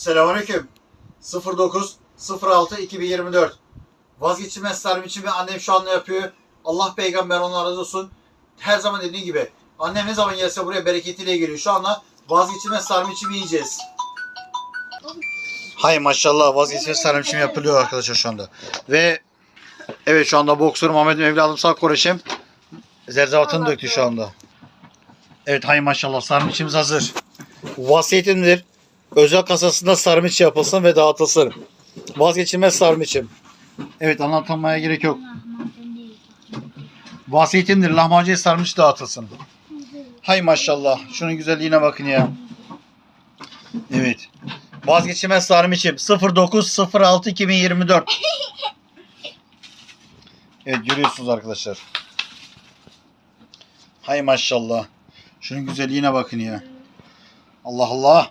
Selamünaleyküm. 09 06 2024. Vazgeçilmez ve annem şu anda yapıyor. Allah peygamber ona razı olsun. Her zaman dediğim gibi annem ne zaman gelse buraya bereketiyle geliyor. Şu anda vazgeçilmez sarım için yiyeceğiz. Hay maşallah vazgeçilmez sarım için yapılıyor arkadaşlar şu anda. Ve evet şu anda boksörüm Ahmet evladım sağ koreşim zerzevatını döktü şu anda. Evet hay maşallah sarımçımız hazır. Vasiyetimdir. Özel kasasında sarmiç yapılsın ve dağıtılsın. Vazgeçilmez sarmiçim. Evet anlatılmaya gerek yok. Vasiyetimdir. Lahmacun sarmış dağıtılsın. Hay maşallah. Şunun güzelliğine bakın ya. Evet. Vazgeçilmez sarmiçim. 0906 2024. Evet görüyorsunuz arkadaşlar. Hay maşallah. Şunun güzelliğine bakın ya. Allah Allah.